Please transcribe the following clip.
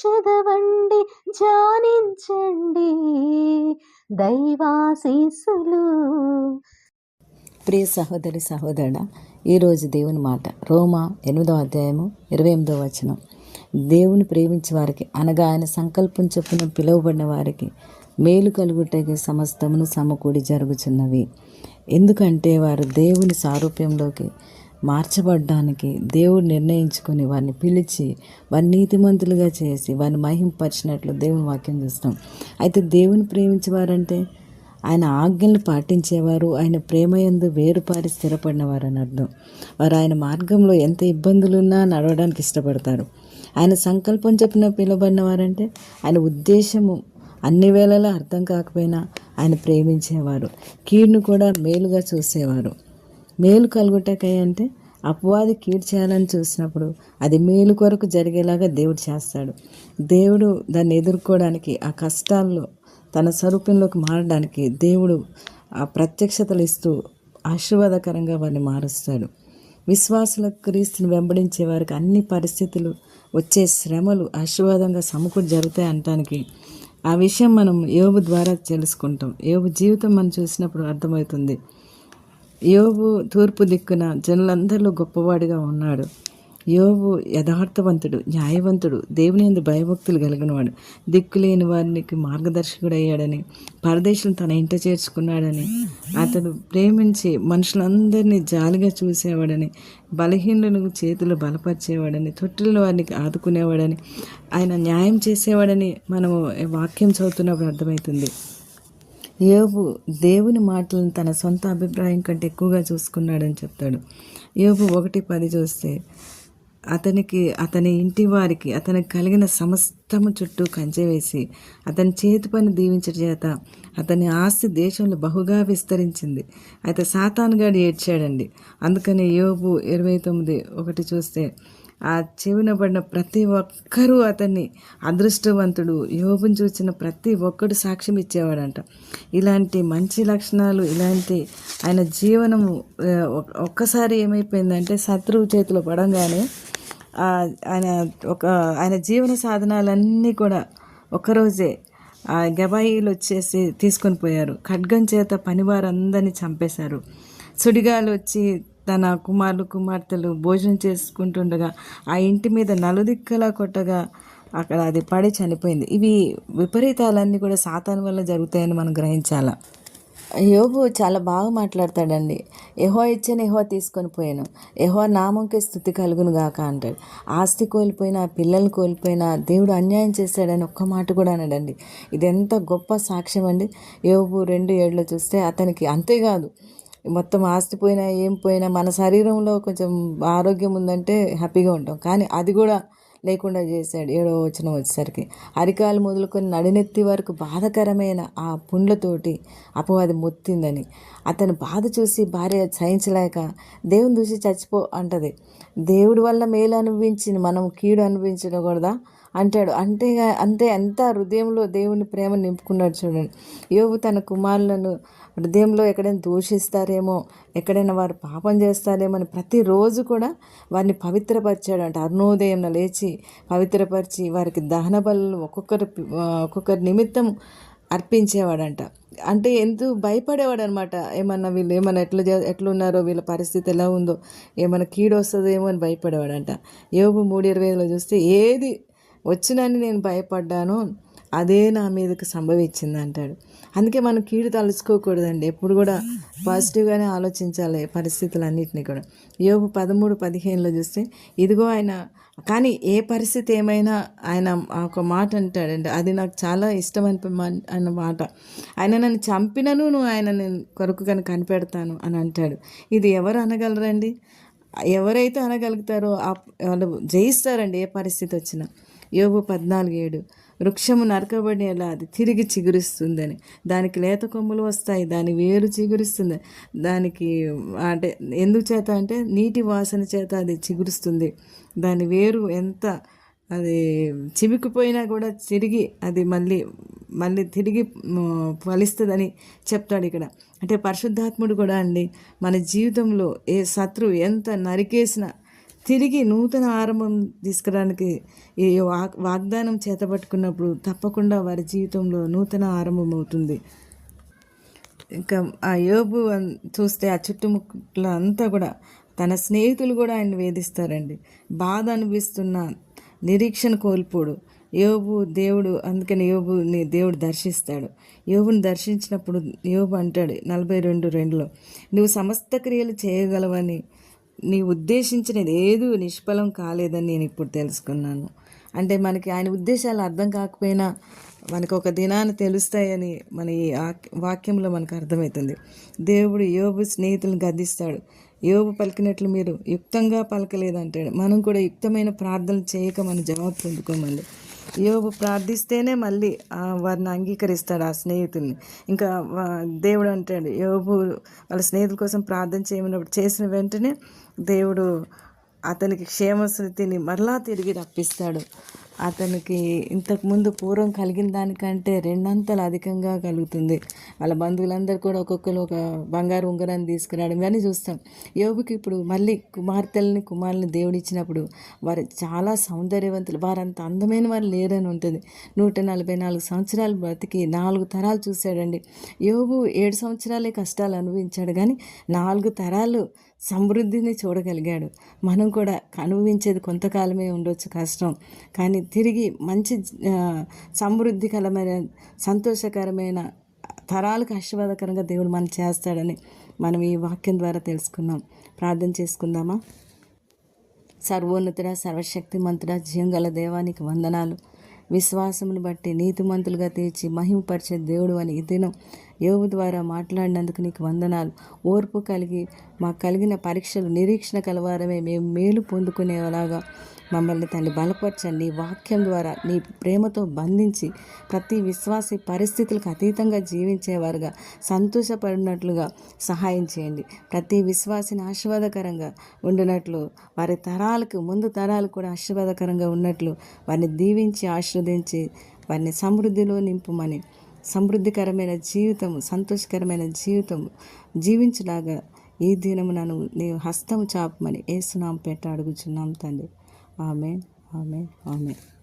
చదవండి ధ్యానించండి. దైవాశీస్సులు. ప్రియ సహోదరి సహోదరుడ ఈరోజు దేవుని మాట. రోమా ఎనిమిదో అధ్యాయము ఇరవై ఎనిమిదో వచనం. దేవుని ప్రేమించే వారికి అనగా ఆయన సంకల్పం చొప్పున పిలువబడిన వారికి మేలు కలుగుటకి సమస్తమును సమకూడి జరుగుచున్నవి. ఎందుకంటే వారు దేవుని సారూప్యంలోకి మార్చబడ్డానికి దేవుడు నిర్ణయించుకొని వారిని పిలిచి వారిని నీతిమంతులుగా చేసి వారిని మహింపరిచినట్లు దేవుని వాక్యం చూస్తాం. అయితే దేవుని ప్రేమించేవారంటే ఆయన ఆజ్ఞలు పాటించేవారు ఆయన ప్రేమయందు వేరుపారి స్థిరపడినవారు అని అర్థం. వారు ఆయన మార్గంలో ఎంత ఇబ్బందులున్నా నడవడానికి ఇష్టపడతారు. ఆయన సంకల్పం చెప్పిన పిలువబడిన వారంటే ఆయన ఉద్దేశము అన్ని వేళలా అర్థం కాకపోయినా ఆయన ప్రేమించేవారు. కీడును కూడా మేలుగా చూసేవారు. మేలు కలుగుటకై అంటే అపవాది కీడు చేయాలని చూసినప్పుడు అది మేలు కొరకు జరిగేలాగా దేవుడు చేస్తాడు. దేవుడు దాన్ని ఎదుర్కోవడానికి ఆ కష్టాల్లో తన స్వరూపంలోకి మారడానికి దేవుడు ఆ ప్రత్యక్షతలు ఇస్తూ ఆశీర్వాదకరంగా వారిని మారుస్తాడు. విశ్వాసుల క్రీస్తుని వెంబడించే వారికి అన్ని పరిస్థితులు వచ్చే శ్రమలు ఆశీర్వాదంగా సమకూడి జరుగుతాయి అనటానికి ఆ విషయం మనం యోబు ద్వారా తెలుసుకుంటాం. యోబు జీవితం మనం చూసినప్పుడు అర్థమవుతుంది. యోబు తూర్పు దిక్కున జనులందరిలో గొప్పవాడిగా ఉన్నాడు. యోబు యథార్థవంతుడు న్యాయవంతుడు దేవుని ఎందు భయభక్తులు కలిగినవాడు. దిక్కులేని వారికి మార్గదర్శకుడు అయ్యాడని పరదేశం తన ఇంట చేర్చుకున్నాడని అతడు ప్రేమించి మనుషులందరినీ జాలిగా చూసేవాడని బలహీనులకు చేతులు బలపరిచేవాడని తొట్టిన వారిని ఆదుకునేవాడని ఆయన న్యాయం చేసేవాడని మనము వాక్యం చదువుతున్నప్పుడు అర్థమవుతుంది. యోబు దేవుని మాటలను తన సొంత అభిప్రాయం కంటే ఎక్కువగా చూసుకున్నాడని చెప్తాడు. యోబు ఒకటి పది చూస్తే అతనికి అతని ఇంటి వారికి అతనికి కలిగిన సమస్తము చుట్టూ కంచె వేసి అతని చేతి పని దీవించట చేత అతని ఆస్తి దేశంలో బహుగా విస్తరించింది. అయితే సాతానుగాడు ఏడ్చాడండి. అందుకని యోబు ఇరవై తొమ్మిది ఒకటి చూస్తే ఆ చెవిన పడిన ప్రతి ఒక్కరూ అతన్ని అదృష్టవంతుడు. యోగం చూసిన ప్రతి ఒక్కడు సాక్ష్యం ఇచ్చేవాడంట. ఇలాంటి మంచి లక్షణాలు ఇలాంటి ఆయన జీవనము ఒ- ఒక్కసారి ఏమైపోయిందంటే శత్రువు చేతిలో పడంగానే ఆయన ఒక ఆయన జీవన సాధనాలన్నీ కూడా ఒకరోజే ఆ గబాయిలు వచ్చేసి తీసుకొని పోయారు. ఖడ్గం చేత పనివారందరినీ చంపేశారు. సుడిగాలు వచ్చి తన కుమారులు కుమార్తెలు భోజనం చేసుకుంటుండగా ఆ ఇంటి మీద నలుదిక్కలా కొట్టగా అక్కడ అది పడి చనిపోయింది. ఇవి విపరీతాలన్నీ కూడా సాతాను వల్ల జరుగుతాయని మనం గ్రహించాలా. యోబు చాలా బాగా మాట్లాడతాడండి. ఎహో ఇచ్చాను ఎహో తీసుకొని పోయాను. ఎహో నామంకే స్థుతి కలుగును గాక అంటాడు. ఆస్తి కోల్పోయినా పిల్లలు కోల్పోయినా దేవుడు అన్యాయం చేశాడని ఒక్క మాట కూడా అనడండి. ఇది ఎంత గొప్ప సాక్ష్యం అండి యోబు రెండు ఏడులో చూస్తే అతనికి అంతేకాదు మొత్తం ఆస్తి పోయినా ఏం పోయినా మన శరీరంలో కొంచెం ఆరోగ్యం ఉందంటే హ్యాపీగా ఉంటాం. కానీ అది కూడా లేకుండా చేశాడు ఏడో వచ్చిన వచ్చేసరికి. అరికాలు మొదలుకొని నడినెత్తి వరకు బాధకరమైన ఆ పుండ్లతోటి అపవాది మొత్తిందని. అతను బాధ చూసి భార్య సహించలేక దేవుని చూసి చచ్చిపో అంటది. దేవుడి వల్ల మేలు అనుభవించింది మనం కీడు అనుభవించకూడదా? అంటాడు. అంటే అంతే ఎంత హృదయంలో దేవుని ప్రేమ నింపుకున్నాడు చూడండి. యోగు తన కుమారులను హృదయంలో ఎక్కడైనా దూషిస్తారేమో ఎక్కడైనా వారు పాపం చేస్తారేమో అని ప్రతిరోజు కూడా వారిని పవిత్రపరిచాడు అంటే అరుణోదయం లేచి పవిత్రపరిచి వారికి దహన బలు ఒక్కొక్కరి ఒక్కొక్కరి నిమిత్తం అర్పించేవాడంట. అంటే ఎంతో భయపడేవాడు అనమాట ఏమన్నా వీళ్ళు ఏమన్నా ఎట్లా చే ఎట్లున్నారో వీళ్ళ పరిస్థితి ఎలా ఉందో ఏమైనా కీడు వస్తుందేమో అని భయపడేవాడంట. యోగు మూడు ఇరవైలో చూస్తే ఏది వచ్చినని నేను భయపడ్డాను అదే నా మీదకి సంభవించింది అంటాడు అందుకే మనం కీడు తలుచుకోకూడదండి. ఎప్పుడు కూడా పాజిటివ్గానే ఆలోచించాలి పరిస్థితులన్నింటినీ కూడా. యోగు పదమూడు పదిహేనులో చూస్తే ఇదిగో ఆయన కానీ ఏ పరిస్థితి ఏమైనా ఆయన ఒక మాట అంటాడండి. అది నాకు చాలా ఇష్టం మా- అన్న మాట. ఆయన నన్ను చంపినను నువ్వు ఆయన నేను కొరకు కనుక కనిపెడతాను అని అంటాడు. ఇది ఎవరు అనగలరండి? ఎవరైతే అనగలుగుతారో వాళ్ళు జయిస్తారండి ఏ పరిస్థితి వచ్చినా. యోగు పద్నాలుగు ఏడు. వృక్షము నరకబడి ఎలా అది తిరిగి చిగురిస్తుందని. దానికి లేత కొమ్మలు వస్తాయి దాని వేరు చిగురిస్తుంది. దానికి అంటే ఎందుకు చేత అంటే నీటి వాసన చేత అది చిగురుస్తుంది. దాని వేరు ఎంత అది చివికిపోయినా కూడా తిరిగి అది మళ్ళీ మళ్ళీ తిరిగి ఫలిస్తుందని చెప్తాడు ఇక్కడ. అంటే పరిశుద్ధాత్ముడు కూడా అండి మన జీవితంలో ఏ శత్రువు ఎంత నరికేసినా తిరిగి నూతన ఆరంభం తీసుకురానికి ఈ వాగ్ వాగ్దానం చేతపట్టుకున్నప్పుడు తప్పకుండా వారి జీవితంలో నూతన ఆరంభం అవుతుంది ఇంకా ఆ యోబు చూస్తే ఆ చుట్టుముట్ల అంతా కూడా తన స్నేహితులు కూడా ఆయన వేధిస్తారండి. బాధ అనిపిస్తున్న నిరీక్షణ కోల్పోడు. యోబు దేవుడు అందుకని యోబుని దేవుడు దర్శిస్తాడు. యోబుని దర్శించినప్పుడు యోబు అంటాడు నలభై రెండు రెండులో నువ్వు సమస్త క్రియలు చేయగలవని నీ ఉద్దేశించినది ఏదో నిష్ఫలం కాలేదని నేను ఇప్పుడు తెలుసుకున్నాను. అంటే మనకి ఆయన ఉద్దేశాలు అర్థం కాకపోయినా మనకు ఒక దినాన్ని తెలుస్తాయని మన ఈ వాక్యంలో మనకు అర్థమవుతుంది. దేవుడు యోబు స్నేహితులను గద్దిస్తాడు. యోబు పలికినట్లు మీరు యుక్తంగా పలకలేదంటాడు. మనం కూడా యుక్తమైన ప్రార్థన చేయక మన జవాబు పొందుకోమండి. యోబు ప్రార్థిస్తేనే మళ్ళీ వారిని అంగీకరిస్తాడు ఆ స్నేహితుల్ని ఇంకా దేవుడు అంటాడు యోబు వాళ్ళ స్నేహితుల కోసం ప్రార్థన చేయమన్నప్పుడు చేసిన వెంటనే దేవుడు అతనికి క్షేమస్థితిని మరలా తిరిగి రప్పిస్తాడు. అతనికి ఇంతకుముందు పూర్వం కలిగిన దానికంటే రెండంతలు అధికంగా కలుగుతుంది. వాళ్ళ బంధువులందరూ కూడా ఒక్కొక్కరు ఒక బంగారు ఉంగరాన్ని తీసుకురావడం కానీ చూస్తాం. యోగుకి ఇప్పుడు మళ్ళీ కుమార్తెల్ని కుమారుని దేవుడిచ్చినప్పుడు వారు చాలా సౌందర్యవంతులు. వారంత అందమైన వారు లేరని ఉంటుంది. నూట నలభై నాలుగు సంవత్సరాలు బ్రతికి నాలుగు తరాలు చూశాడండి. యోగు ఏడు సంవత్సరాలే కష్టాలు అనుభవించాడు కానీ నాలుగు తరాలు సమృద్ధిని చూడగలిగాడు. మనం కూడా అనుభవించేది కొంతకాలమే ఉండొచ్చు కష్టం. కానీ తిరిగి మంచి సమృద్ధికరమైన సంతోషకరమైన తరాలకు ఆశీర్వాదకరంగా దేవుడు మనం చేస్తాడని మనం ఈ వాక్యం ద్వారా తెలుసుకున్నాం. ప్రార్థన చేసుకుందామా? సర్వోన్నతుడ సర్వశక్తిమంతుడ జీవంగల దేవానికి వందనాలు. విశ్వాసమును బట్టి నీతిమంతులుగా తీర్చి మహిమపరిచే దేవుడు అని ఈ దినం యోగు ద్వారా మాట్లాడినందుకు నీకు వందనాలు. ఓర్పు కలిగి మాకు కలిగిన పరీక్షలు నిరీక్షణ కలవారమే మేము మేలు పొందుకునేలాగా మమ్మల్ని తండ్రి బలపరచండి. వాక్యం ద్వారా నీ ప్రేమతో బంధించి ప్రతి విశ్వాసి పరిస్థితులకు అతీతంగా జీవించేవారుగా సంతోషపడినట్లుగా సహాయం చేయండి. ప్రతి విశ్వాసిని ఆశీర్వాదకరంగా ఉండినట్లు వారి తరాలకు ముందు తరాలు కూడా ఆశీర్వాదకరంగా ఉన్నట్లు వారిని దీవించి ఆశీర్వదించి వారిని సమృద్ధిలో నింపుమని సమృద్ధికరమైన జీవితం సంతోషకరమైన జీవితం జీవించలాగా ఈ దినము నన్ను నీ హస్తం చాపమని ఏసునాం పెట్ట అడుగుచున్నాం తండ్రి. आमेन आमेन आमेन